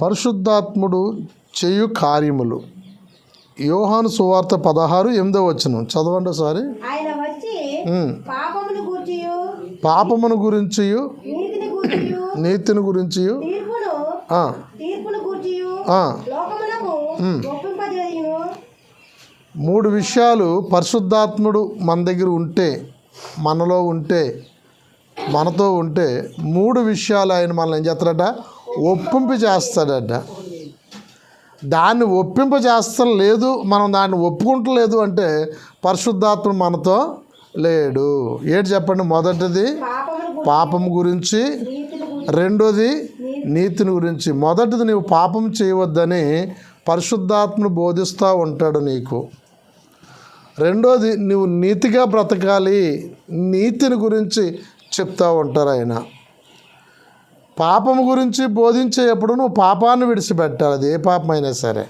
పరిశుద్ధాత్ముడు చేయు కార్యములు. యోహాను సువార్త పదహారు ఎనిమిదో వచ్చును చదవండి ఒకసారి. పాపమును గురించి నీతిని గురించి మూడు విషయాలు పరిశుద్ధాత్ముడు మన దగ్గర ఉంటే మనలో ఉంటే మనతో ఉంటే మూడు విషయాలు ఆయన మనల్ని ఏం చేస్తాడట ఒప్పింప చేస్తాడట దాన్ని ఒప్పింప చేస్తాం లేదు మనం దాన్ని ఒప్పుకుంటలేదు అంటే పరిశుద్ధాత్ముడు మనతో లేడు. ఏడు చెప్పండి మొదటిది? పాపం గురించి. రెండోది నీతిని గురించి. మొదటిది నీవు పాపం చేయవద్దని పరిశుద్ధాత్మను బోధిస్తూ ఉంటాడు నీకు. రెండోది నువ్వు నీతిగా బ్రతకాలి నీతిని గురించి చెప్తూ ఉంటారు ఆయన. పాపం గురించి బోధించేటప్పుడు నువ్వు పాపాన్ని విడిచిపెట్టాలి. అది ఏ పాపమైనా సరే.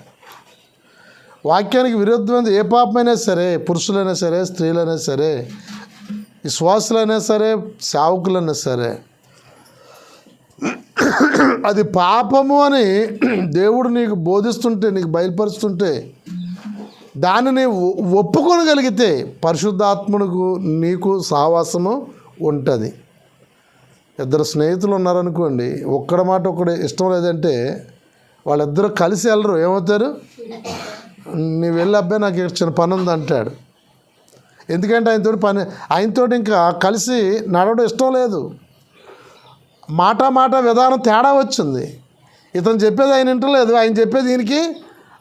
వాక్యానికి విరుద్ధమైనది ఏ పాపమైనా సరే పురుషులైనా సరే స్త్రీలైనా సరే విశ్వాసులైనా సరే సేవకులైనా సరే అది పాపము అని దేవుడు నీకు బోధిస్తుంటే నీకు బయలుపరుస్తుంటే దానిని ఒప్పుకోగలిగితే ఒప్పుకొనగలిగితే నీకు సహవాసము ఉంటుంది. ఇద్దరు స్నేహితులు ఉన్నారనుకోండి ఒక్కడ మాట ఒకటి ఇష్టం లేదంటే వాళ్ళిద్దరూ కలిసి వెళ్ళరు. ఏమవుతారు? నీ వెళ్ళి అబ్బాయి నాకు చిన్న పని ఉంది అంటాడు. ఎందుకంటే ఆయనతో పని ఆయనతో ఇంకా కలిసి నడవడం ఇష్టం లేదు. మాట మాట విధానం తేడా వచ్చింది. ఇతను చెప్పేది ఆయన వింటలేదు. ఆయన చెప్పేది దీనికి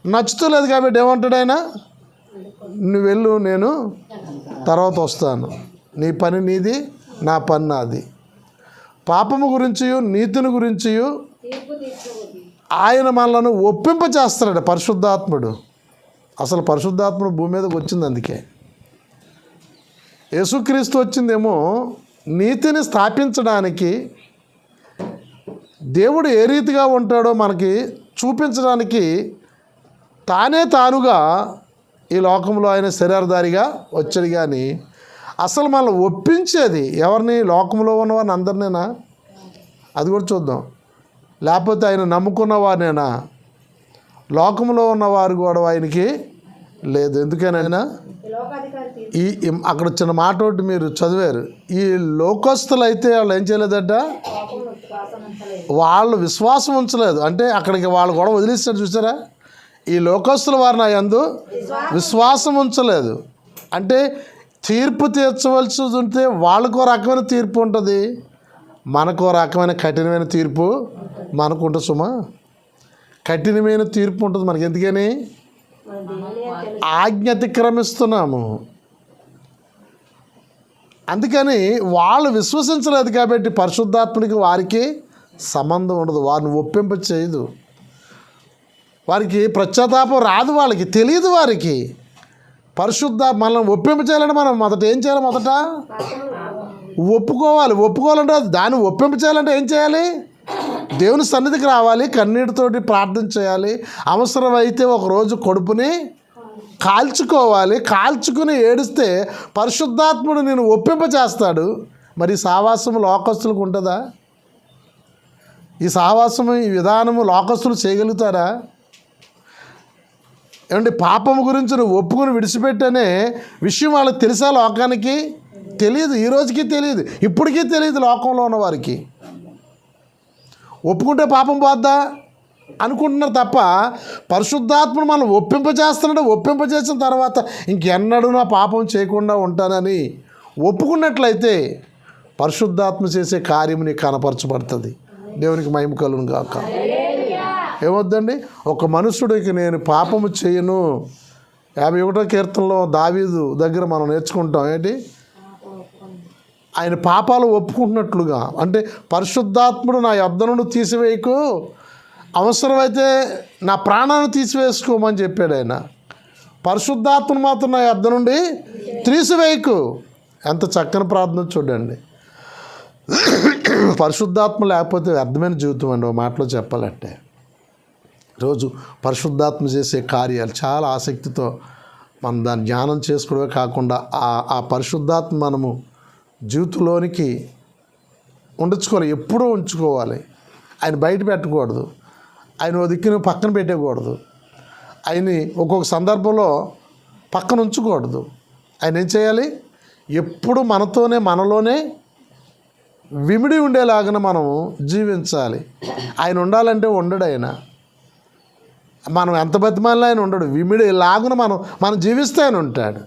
నచ్చుతలేదు కాబట్టి ఏమంటాడు ఆయన? నువ్వు వెళ్ళు నేను తర్వాత వస్తాను. నీ పని నీది నా పని నాది. పాపము గురించి నీతిని గురించి ఆయన మనలను ఒప్పింప చేస్తాడు పరిశుద్ధాత్ముడు. అసలు పరిశుద్ధాత్ముడు భూమి మీదకి వచ్చింది అందుకే. యేసుక్రీస్తు వచ్చిందేమో నీతిని స్థాపించడానికి దేవుడు ఏ రీతిగా ఉంటాడో మనకి చూపించడానికి తానే తానుగా ఈ లోకంలో ఆయన శరీరధారిగా వచ్చాడు కానీ అసలు మనల్ని ఒప్పించేది ఎవరిని? లోకంలో ఉన్నవారిని అందరినేనా? అది కూడా చూద్దాం. లేకపోతే ఆయన నమ్ముకున్న వారినేనా? లోకంలో ఉన్నవారు కూడా ఆయనకి లేదు. ఎందుకనైనా ఈ ఈ అక్కడ వచ్చిన మాట ఒకటి మీరు చదివారు. ఈ లోకస్తులు అయితే వాళ్ళు ఏం చేయలేదట? వాళ్ళు విశ్వాసం ఉంచలేదు. అంటే అక్కడికి వాళ్ళు కూడా వదిలేస్తారు చూసారా? ఈ లోకస్తుల వారిని ఆ విశ్వాసం ఉంచలేదు. అంటే తీర్పు తీర్చవలసి ఉంటే వాళ్ళకో రకమైన తీర్పు ఉంటుంది. మనకో రకమైన కఠినమైన తీర్పు మనకు ఉంటుంది సుమా. కఠినమైన తీర్పు ఉంటుంది మనకి. ఎందుకని? మనం ఆజ్ఞ అతిక్రమిస్తున్నాము అందుకని వాళ్ళు విశ్వసించలేదు కాబట్టి పరిశుద్ధాత్మనికి వారికి సంబంధం ఉండదు. వారిని ఒప్పింప చేయదు వారికి పశ్చాత్తాపం రాదు వాళ్ళకి తెలియదు వారికి. పరిశుద్ధ మనల్ని ఒప్పింప చేయాలంటే మనం మొదట ఏం చేయాలి మొదట? ఒప్పుకోవాలి. ఒప్పుకోవాలంటే దాన్ని ఒప్పింప చేయాలంటే ఏం చేయాలి? దేవుని సన్నిధికి రావాలి కన్నీటితోటి ప్రార్థన చేయాలి. అవసరమైతే ఒకరోజు కడుపుని కాల్చుకోవాలి. కాల్చుకుని ఏడిస్తే పరిశుద్ధాత్ముడు నేను ఒప్పింప చేస్తాడు. మరి ఈ సావాసం లోకస్తులకు ఉంటుందా? ఈ సావాసము ఈ విధానము లోకస్తులు చేయగలుగుతారా? ఏమంటే పాపం గురించి నువ్వు ఒప్పుకుని విడిచిపెట్టనే విషయం వాళ్ళకి తెలుసా లోకానికి? తెలియదు ఈ రోజుకి తెలియదు ఇప్పటికీ తెలియదు లోకంలో ఉన్న వారికి. ఒప్పుకుంటే పాపం పోద్దా? అనుకుంటున్నారు తప్ప పరిశుద్ధాత్మను మనం ఒప్పింప చేస్తున్నాడు ఒప్పింప చేసిన తర్వాత ఇంకెన్నడూ నా పాపం చేయకుండా ఉంటానని ఒప్పుకున్నట్లయితే పరిశుద్ధాత్మ చేసే కార్యం నీకు కనపరచబడుతుంది. దేవునికి మహిమ కలుగును కాక ఏమొద్దండి? ఒక మనుషుడికి నేను పాపము చేయను. యాభై ఒకటో కీర్తనలో దావీదు దగ్గర మనం నేర్చుకుంటాం ఏంటి? ఆయన పాపాలు ఒప్పుకుంటున్నట్లుగా. అంటే పరిశుద్ధాత్ముడు నా యొద్ద నుండి తీసివేయకు. అవసరమైతే నా ప్రాణాన్ని తీసివేసుకోమని చెప్పాడు ఆయన. పరిశుద్ధాత్మను మాత్రం నా యొద్ద నుండి తీసివేయకు. ఎంత చక్కని ప్రార్థన చూడండి. పరిశుద్ధాత్మ లేకపోతే వ్యర్థమైన జీవితం అండి ఓ మాటలో చెప్పాలంటే. రోజు పరిశుద్ధాత్మ చేసే కార్యాలు చాలా ఆసక్తితో మనం దాన్ని ధ్యానం చేసుకోవడమే కాకుండా ఆ ఆ పరిశుద్ధాత్మ మనము జీవితంలోనికి ఉండించుకోవాలి ఎప్పుడూ ఉంచుకోవాలి. ఆయన బయట పెట్టకూడదు. ఆయన ఓ దిక్కును పక్కన పెట్టకూడదు. ఆయన్ని ఒక్కొక్క సందర్భంలో పక్కన ఉంచకూడదు ఆయన ఏం చేయాలి? ఎప్పుడు మనతోనే మనలోనే విమిడి ఉండేలాగా మనం జీవించాలి. ఆయన ఉండాలంటే ఉండడు ఆయన. మనం ఎంత బతిమాలినా ఆయన ఉండడు. విమిడి లాగున మనం మనం జీవిస్తే ఆయన ఉంటాడు.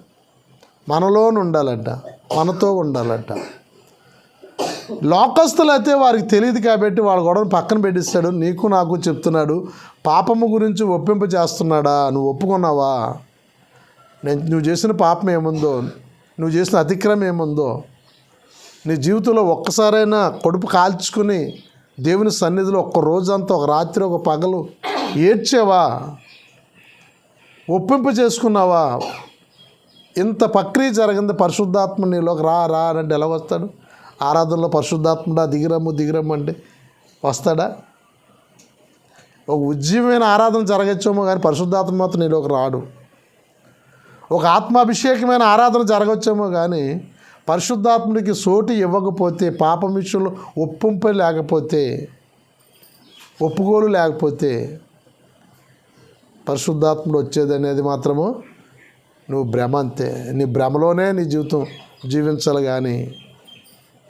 మనలోనే ఉండాలంట. మనతో ఉండాలంట. లోకస్తులు అయితే వారికి తెలియదు కాబట్టి వాళ్ళ గొడవను పక్కన పెట్టిస్తాడు. నీకు నాకు చెప్తున్నాడు. పాపము గురించి ఒప్పింప చేస్తున్నాడా? నువ్వు ఒప్పుకున్నావా? నేను నువ్వు చేసిన పాపం ఏముందో? నువ్వు చేసిన అతిక్రమం ఏముందో? నీ జీవితంలో ఒక్కసారైనా కడుపు కాల్చుకుని దేవుని సన్నిధిలో ఒక్క రోజంతా ఒక రాత్రి ఒక పగలు ఏడ్చావా? ఒప్పింపు చేసుకున్నావా? ఇంత ప్రక్రియ జరిగింది పరిశుద్ధాత్మ నీలోకి రా రా అంటే ఎలా వస్తాడు? ఆరాధనలో పరిశుద్ధాత్మడా దిగిరమ్ము దిగిరమ్ము అంటే వస్తాడా? ఒక ఉజ్జీవమైన ఆరాధన జరగచ్చేమో కానీ పరిశుద్ధాత్మ మాత్రం నీలోకి రాడు. ఒక ఆత్మాభిషేకమైన ఆరాధన జరగచ్చేమో కానీ పరిశుద్ధాత్ముడికి సోటి ఇవ్వకపోతే పాపం విషయంలో ఒప్పింప లేకపోతే ఒప్పుకోలు లేకపోతే పరిశుద్ధాత్ముడు వచ్చేది అనేది మాత్రము నువ్వు భ్రమ అంతే. నీ భ్రమలోనే నీ జీవితం జీవించాలి కానీ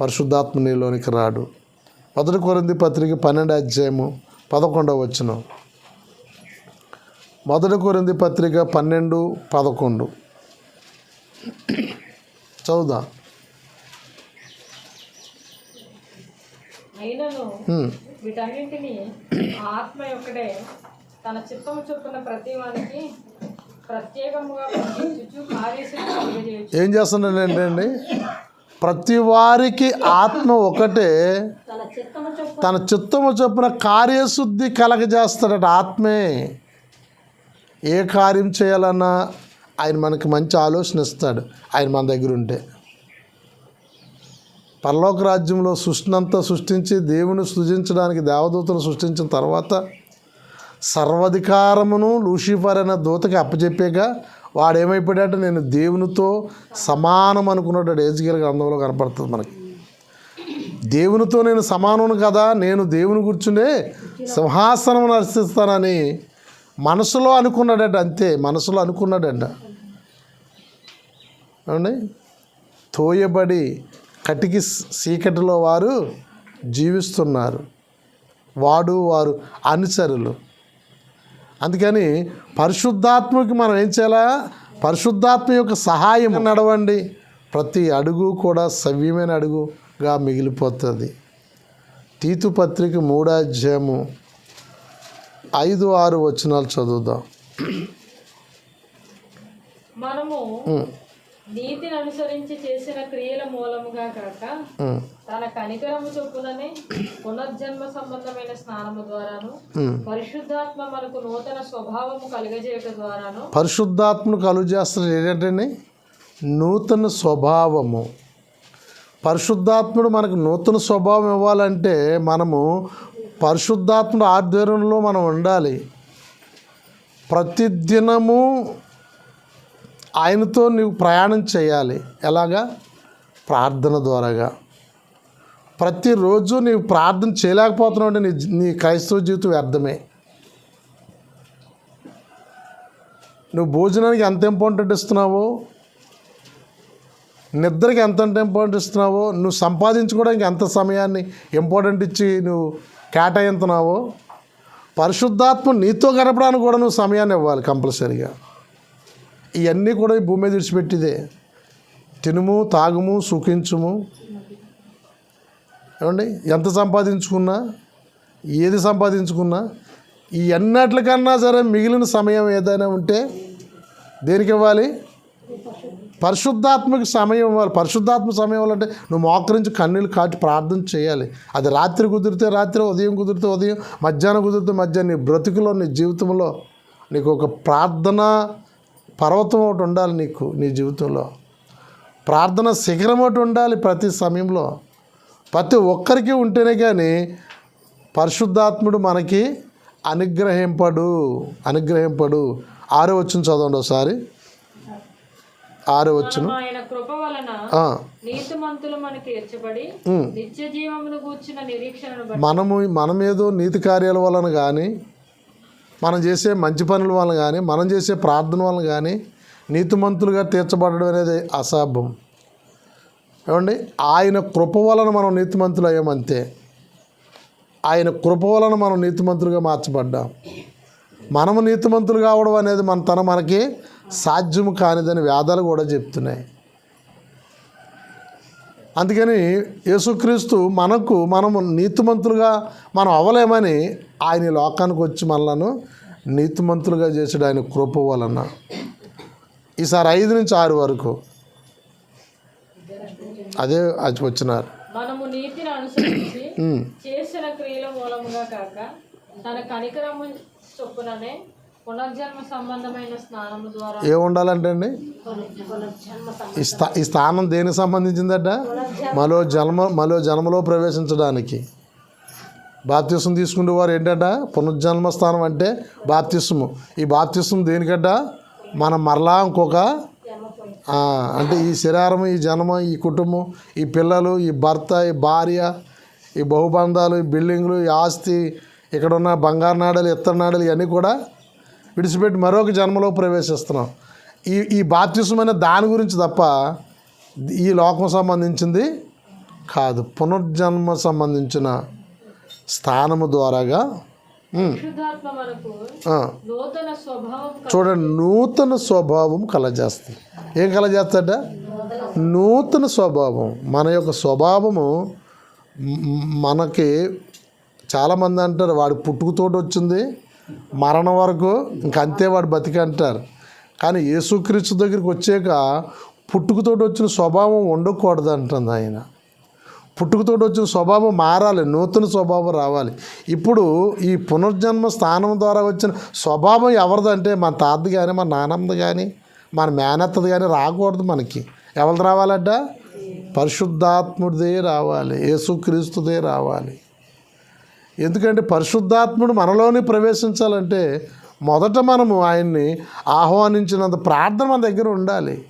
పరిశుద్ధాత్మ నీలోనికి రాడు. మొదటి కొరింది పత్రిక పన్నెండు అధ్యాయము పదకొండవ వచ్చిన మొదటి కొరింది పత్రిక పన్నెండు పదకొండు. చదువుదా. వీటన్నింటినీ ఆత్మ యొక్కడే తన చిత్తము చొప్పున ప్రతి వానికి ప్రత్యేకముగా ఏం చేస్తున్నాడు ఏంటండి ప్రతి వారికి ఆత్మ ఒకటే. తన చిత్తము చొప్పు తన చిత్తము చొప్పున కార్యశుద్ధి కలగజేస్తాడట ఆత్మే. ఏ కార్యం చేయాలన్నా ఆయన మనకి మంచి ఆలోచన ఇస్తాడు. ఆయన మన దగ్గర ఉంటే. పరలోక రాజ్యంలో సృష్టినంతా సృష్టించి దేవుని సృజించడానికి దేవదూతను సృష్టించిన తర్వాత సర్వధికారమును లూసిఫర్ అనే దూతకి అప్పచెప్పాక వాడు ఏమైపోయాడంటే నేను దేవునితో సమానం అనుకున్నాడు ఏజ్గిరి గ్రంథంలో కనపడుతుంది మనకి. దేవునితో నేను సమానం కదా నేను దేవుని కూర్చునే సింహాసనం నర్శిస్తానని మనసులో అనుకున్నాడట అంతే మనసులో అనుకున్నాడట. ఏమండి? తోయబడి కటికి చీకటిలో వారు జీవిస్తున్నారు. వాడు వారు అనుచరులు. అందుకని పరిశుద్ధాత్మకి మనం ఏం చేయాలా? పరిశుద్ధాత్మ యొక్క సహాయం నడవండి. ప్రతి అడుగు కూడా సవ్యమైన అడుగుగా మిగిలిపోతుంది. తీతు పత్రిక మూడో అధ్యాయము ఐదు ఆరు వచనాలు చదువుదాం. మనము నీతిని అనుసరించి చేసిన క్రియల మూలముగా కాక తన కనికరము చొప్పుననే పునర్జన్మ సంబంధమైన స్నానము ద్వారాను. పరిశుద్ధాత్మ మనకు నూతన స్వభావము కలుగజేయట ద్వారాను పరిశుద్ధాత్మను కలుగు చేస్తున్నది ఏంటంటే నూతన స్వభావము. పరిశుద్ధాత్ముడు మనకు నూతన స్వభావం ఇవ్వాలంటే మనము పరిశుద్ధాత్ముడు ఆధ్వర్యంలో మనం ఉండాలి. ప్రతిదినము ఆయనతో నువ్వు ప్రయాణం చేయాలి. ఎలాగా? ప్రార్థన ద్వారాగా. ప్రతిరోజు నీవు ప్రార్థన చేయలేకపోతున్నావు అంటే నీ నీ క్రైస్తవ జీవితం వ్యర్థమే. నువ్వు భోజనానికి ఎంత ఇంపార్టెంట్ ఇస్తున్నావో నిద్రకి ఎంత ఇంపార్టెంట్ ఇస్తున్నావో నువ్వు సంపాదించుకోవడానికి ఎంత సమయాన్ని ఇంపార్టెంట్ ఇచ్చి నువ్వు కేటాయింతున్నావో పరిశుద్ధాత్మ నీతో గడపడానికి కూడా నువ్వు సమయాన్ని ఇవ్వాలి కంపల్సరీగా. ఇవన్నీ కూడా ఈ భూమి మీద విడిచిపెట్టిదే. తినుము తాగుము సుఖించుము. ఏమండి? ఎంత సంపాదించుకున్నా ఏది సంపాదించుకున్నా ఈ అన్నిటికన్నా సరే మిగిలిన సమయం ఏదైనా ఉంటే దేనికి ఇవ్వాలి? పరిశుద్ధాత్మకి సమయం ఇవ్వాలి. పరిశుద్ధాత్మ సమయం ఇవ్వాలంటే నువ్వు మోకరించి కన్నీళ్ళు కాచి ప్రార్థన చేయాలి. అది రాత్రి కుదిరితే రాత్రి ఉదయం కుదిరితే ఉదయం మధ్యాహ్నం కుదిరితే మధ్యాహ్నం. నీ బ్రతుకులో నీ జీవితంలో నీకు ఒక ప్రార్థన పర్వతం ఒకటి ఉండాలి నీకు నీ జీవితంలో. ప్రార్థన శిఖరం ఒకటి ఉండాలి ప్రతి సమయంలో. ప్రతి ఒక్కరికి ఉంటేనే కానీ పరిశుద్ధాత్ముడు మనకి అనుగ్రహింపడు. అనుగ్రహింపడు. ఆరో వచ్చిన చదవండి ఒకసారి. ఆరో వచ్చును మనము మనమేదో నీతి కార్యాల వలన కానీ మనం చేసే మంచి పనుల వల్ల కానీ మనం చేసే ప్రార్థన వల్ల కానీ నీతిమంతులుగా తీర్చబడడం అనేది అసాధ్యం. ఏమండి? ఆయన కృప వలన మనం నీతిమంతులు అయ్యామంతే ఆయన కృప వలన మనం నీతిమంతులుగా మార్చబడ్డాం. మనము నీతిమంతులు కావడం అనేది మన తన మనకి సాధ్యం కానిదని వేదాలు కూడా చెప్తున్నాయి. అందుకని యేసుక్రీస్తు మనకు మనము నీతిమంతులుగా మనం అవ్వలేమని ఆయన లోకానికి వచ్చి మనలను నీతిమంతులుగా చేసాడు. ఆయన కృప వలన. ఈసారి ఐదు నుంచి ఆరు వరకు. అదే అది వచ్చినారు. మనము నీతిని అనుసరించి ఉమ్. చేసిన క్రియల మూలముగా కాక తన కనికరము చొప్పుననే పునర్జన్మ సంబంధమైన ద్వారా ఏం ఉండాలంటే అండి? ఈ స్థా ఈ స్థానం దేనికి సంబంధించిందట? మరో జన్మ మరో జన్మలో ప్రవేశించడానికి. బాప్తిసం తీసుకునే వారు ఏంటంట? పునర్జన్మ స్థానం అంటే బాప్తిస్ము ఈ బాప్తిస్ము దేనికట? మనం మరలా ఇంకొక అంటే ఈ శరీరం ఈ జన్మ ఈ కుటుంబం ఈ పిల్లలు ఈ భర్త ఈ భార్య ఈ బహుబంధాలు ఈ బిల్డింగ్లు ఈ ఆస్తి ఇక్కడ ఉన్న బంగారు నాడలు ఇత్తడి నాడలు ఇవన్నీ కూడా విడిచిపెట్టి మరొక జన్మలో ప్రవేశిస్తున్నాం. ఈ ఈ బాప్తిసం అనే దాని గురించి తప్ప ఈ లోకం సంబంధించింది కాదు. పునర్జన్మ సంబంధించిన స్థానము ద్వారాగా చూడండి నూతన స్వభావం కలజేస్తుంది. ఏం కలజేస్తాడ నూతన స్వభావం. మన యొక్క స్వభావము మనకి చాలామంది అంటారు వాడు పుట్టుకతోటి వచ్చింది మరణం వరకు ఇంకంతే వాడు బతికి అంటారు. కానీ యేసుక్రీస్తు దగ్గరికి వచ్చాక పుట్టుకతోటి వచ్చిన స్వభావం ఉండకూడదు అంటుంది ఆయన. పుట్టుకతోటి వచ్చిన స్వభావం మారాలి నూతన స్వభావం రావాలి. ఇప్పుడు ఈ పునర్జన్మ స్థానం ద్వారా వచ్చిన స్వభావం ఎవరిదంటే మన తాతది కానీ మన నానంద కానీ మన మేనత్తది కానీ రాకూడదు మనకి. ఎవరు రావాలంట? పరిశుద్ధాత్ముడిదే రావాలి యేసుక్రీస్తుదే రావాలి. ఎందుకంటే పరిశుద్ధాత్ముడు మనలోనే ప్రవేశించాలంటే మొదట మనము ఆయన్ని ఆహ్వానించినంత ప్రార్థన మన దగ్గర ఉండాలి.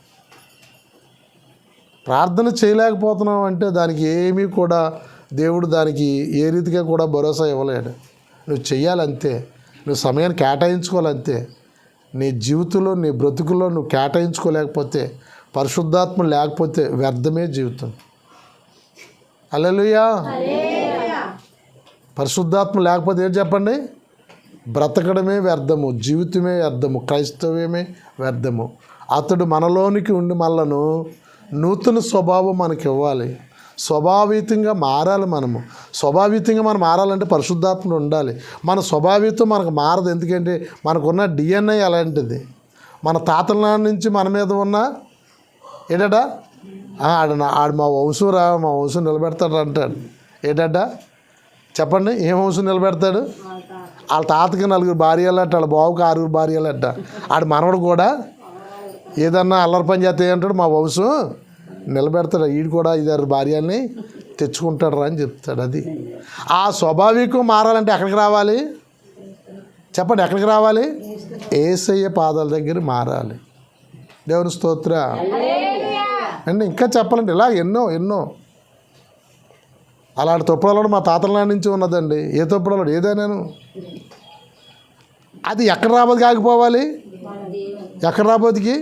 ప్రార్థన చేయలేకపోతున్నాం అంటే దానికి ఏమీ కూడా దేవుడు దానికి ఏ రీతిగా కూడా భరోసా ఇవ్వలేడు. నువ్వు చెయ్యాలంతే నువ్వు సమయాన్ని కేటాయించుకోవాలంతే. నీ జీవితంలో నీ బ్రతుకుల్లో నువ్వు కేటాయించుకోలేకపోతే పరిశుద్ధాత్మ లేకపోతే వ్యర్థమే జీవితం. అల్లెలుయా పరిశుద్ధాత్మ లేకపోతే ఏం చెప్పండి? బ్రతకడమే వ్యర్థము జీవితమే వ్యర్థము క్రైస్తవ్యమే వ్యర్థము. అతడు మనలోనికి ఉండి మనలను నూతన స్వభావం మనకి ఇవ్వాలి. స్వభావితంగా మారాలి మనము. స్వభావితంగా మనం మారాలంటే పరిశుద్ధాత్ముడు ఉండాలి. మన స్వభావితం మనకు మారదు. ఎందుకంటే మనకున్న డిఎన్ఏ అలాంటిది. మన తాతల నుంచి మన మీద ఉన్న ఏడడా ఆడ ఆడు మా వంశం రా మా వంశం నిలబెడతాడు అంటాడు ఏడడా చెప్పండి ఏం వంశం నిలబెడతాడు? వాళ్ళ తాతకి నలుగురు భార్యలు అట్ట వాళ్ళ బావుకి ఆరుగురు భార్యలు అట్ట ఆడు మనవడు కూడా ఏదన్నా అల్లరి పని చేస్తే అంటాడు మా వంశం నిలబెడతాడు వీడు కూడా ఐదారు భార్యల్ని తెచ్చుకుంటాడు రా అని చెప్తాడు అది. ఆ స్వాభావికం మారాలంటే ఎక్కడికి రావాలి? చెప్పండి ఎక్కడికి రావాలి? ఏసయ్య పాదాల దగ్గర మారాలి. దేవుని స్తోత్ర. అండి ఇంకా చెప్పాలంటే ఇలా ఎన్నో ఎన్నో అలాంటి తొప్పుడలోడు మా తాతల నాటి నుంచి ఉన్నదండి. ఏ తొప్పుడలోడు ఏదైనాను అది ఎక్కడ రాబోతికి ఆగిపోవాలి? ఎక్కడ రాబోతికి?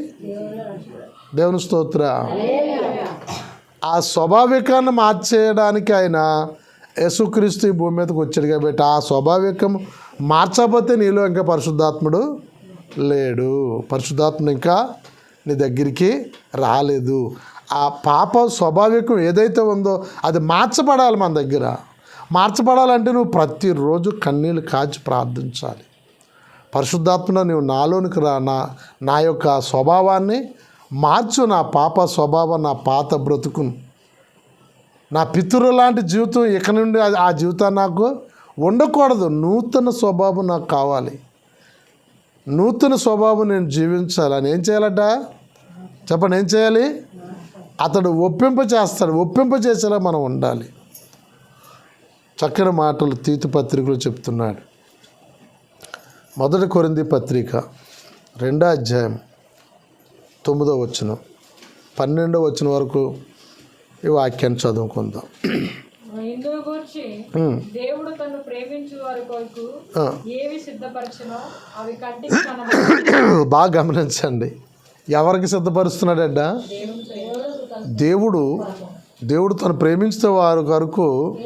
దేవుని స్తోత్ర. ఆ స్వాభావికాన్ని మార్చేయడానికి ఆయన యేసుక్రీస్తు ఈ భూమి మీదకి వచ్చాడు కాబట్టి ఆ స్వాభావికం మార్చకపోతే నీలో ఇంకా పరిశుద్ధాత్ముడు లేడు. పరిశుద్ధాత్ముడు ఇంకా నీ దగ్గరికి రాలేదు. ఆ పాప స్వాభావికం ఏదైతే ఉందో అది మార్చబడాలి మన దగ్గర. మార్చబడాలంటే నువ్వు ప్రతిరోజు కన్నీళ్ళు కాచి ప్రార్థించాలి. పరిశుద్ధాత్మన నువ్వు నాలోనికి రా నా నా యొక్క స్వభావాన్ని మార్చు నా పాప స్వభావం నా పాత బ్రతుకును. నా పితృ లాంటి జీవితం ఇక నుండి అది- ఆ జీవితం నాకు ఉండకూడదు. నూతన స్వభావం నాకు కావాలి. నూతన స్వభావం నేను జీవించాలి. అని ఏం చేయాలట? చెప్పండి ఏం చేయాలి? అతడు ఒప్పింప చేస్తాడు. ఒప్పింప చేసేలా మనం ఉండాలి. చక్కని మాటలు తీతు పత్రికలు చెప్తున్నాడు. మొదటి కొరింది పత్రిక రెండో అధ్యాయం తొమ్మిదో వచ్చిన పన్నెండో వచ్చిన వరకు ఈ వాక్యాన్ని చదువుకుందాం. అయిన ఇందును గూర్చి ఉమ్, దేవుడు తను ప్రేమించు వారి కొరకు ఆ. ఏవి సిద్ధపరచునో అవి కంటికి కనబడవు బాగా గమనించండి. ఎవరికి సిద్ధపరుస్తున్నాడట? దేవుడు. దేవుడు తను ప్రేమించే వారి వరకు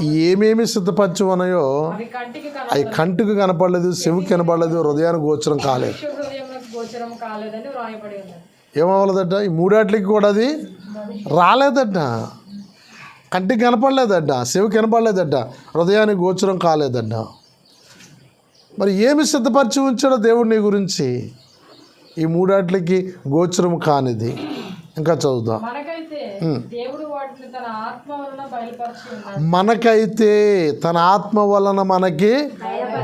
ఏమేమి సిద్ధపరచు ఉన్నాయో అవి కంటికి కనపడలేదు చెవికి కనపడలేదు హృదయానికి గోచరం కాలేదు. ఏమవ్వలేదట? ఈ మూడాట్లకి కూడా అది రాలేదట. కంటికి కనపడలేదట చెవి కనపడలేదట హృదయానికి గోచరం కాలేదట. మరి ఏమి సిద్ధపరిచి ఉంచాడో దేవుడు నీ గురించి? ఈ మూడాట్లకి గోచరం కానిది. ఇంకా చదువుదాం. మనకైతే తన ఆత్మ వలన మనకి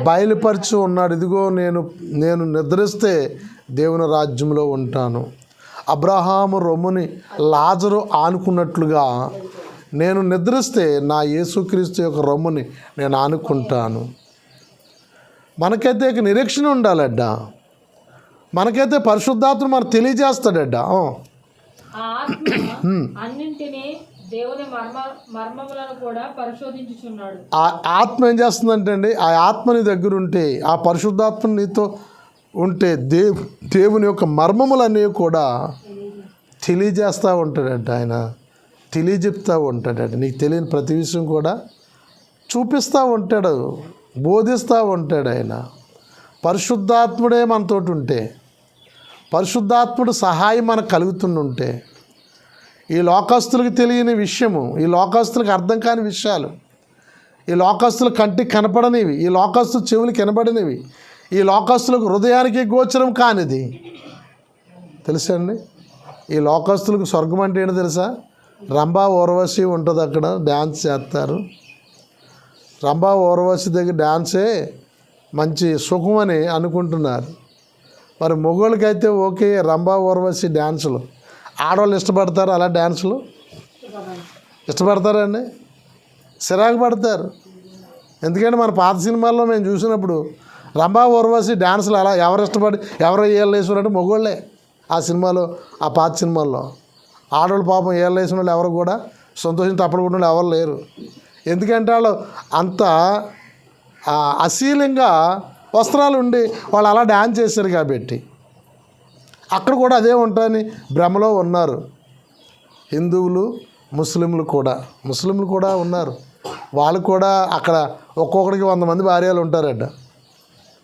బయలుపరిచి ఉన్నాడు. ఇదిగో నేను నేను నిద్రిస్తే దేవుని రాజ్యంలో ఉంటాను. అబ్రహాము రొమ్ముని లాజరు ఆనుకున్నట్లుగా నేను నిద్రిస్తే నా యేసుక్రీస్తు యొక్క రొమ్ముని నేను ఆనుకుంటాను. మనకైతే నిరీక్షణ ఉండాలడ్డా. మనకైతే పరిశుద్ధాత్మ మనకు తెలియజేస్తాడడ్డా ఆ. ఆ ఆత్మ అన్నింటినీ దేవుని మర్మ మర్మములను కూడా పరిశోధించుచున్నాడు. ఆ ఆత్మ ఏం చేస్తుందంటే అండి ఆ ఆత్మ నీ దగ్గర ఉంటే ఆ పరిశుద్ధాత్మ నీతో ఉంటే దేవ్ దేవుని యొక్క మర్మములన్నీ కూడా తెలియజేస్తూ ఉంటాడంట ఆయన. తెలియజెప్తూ ఉంటాడంట. నీకు తెలియని ప్రతి విషయం కూడా చూపిస్తూ ఉంటాడు బోధిస్తూ ఉంటాడు ఆయన. పరిశుద్ధాత్ముడే మనతోటి ఉంటే. పరిశుద్ధాత్ముడు సహాయం మనకు కలుగుతుండుంటే ఈ లోకస్తులకు తెలియని విషయము ఈ లోకస్తులకు అర్థం కాని విషయాలు ఈ లోకస్తుల కంటికి కనపడనివి ఈ లోకస్తు చెవులు కనబడినవి ఈ లోకస్తులకు హృదయానికి గోచరం కానిది. తెలుసా అండి? ఈ లోకస్తులకు స్వర్గం అంటే ఏంటో తెలుసా? రంభా ఓర్వశి ఉంటుంది అక్కడ డ్యాన్స్ చేస్తారు. రంభా ఓర్వశి దగ్గర డ్యాన్సే మంచి సుఖం అని అనుకుంటున్నారు. మరి మొగోళ్ళకైతే ఓకే రంభా ఊర్వశి డ్యాన్సులు. ఆడవాళ్ళు ఇష్టపడతారు అలా డ్యాన్సులు? ఇష్టపడతారండి? సిరాకు పడతారు. ఎందుకంటే మన పాత సినిమాల్లో మేము చూసినప్పుడు రంభా ఊర్వశి డ్యాన్సులు అలా ఎవరు ఇష్టపడి ఎవరు ఏళ్ళు అంటే మొగోళ్ళే ఆ సినిమాలో ఆ పాత సినిమాల్లో. ఆడవాళ్ళు పాపం ఏళ్ళు వేసిన వాళ్ళు ఎవరు కూడా సంతోషం తప్పడుకున్న వాళ్ళు ఎవరు లేరు. ఎందుకంటే వాళ్ళు అంత అశీలంగా వస్త్రాలు ఉండి వాళ్ళు అలా డ్యాన్స్ చేశారు కాబట్టి. అక్కడ కూడా అదే ఉంటాయని భ్రమలో ఉన్నారు. హిందువులు ముస్లింలు కూడా. ముస్లింలు కూడా ఉన్నారు. వాళ్ళు కూడా అక్కడ ఒక్కొక్కడికి వంద మంది భార్యలు ఉంటారట.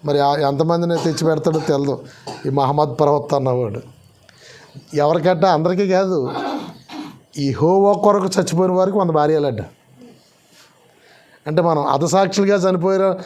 మరి ఎంతమందిని తెచ్చి పెడతాడో తెలదు. ఈ మహమ్మద్ ప్రవక్త అన్నవాడు. ఎవరికట్ట? అందరికీ కాదు. ఈ హోవో కొరకు చచ్చిపోయిన వారికి వంద భార్యలట. అంటే మనం అధసాక్షులుగా చనిపోయిన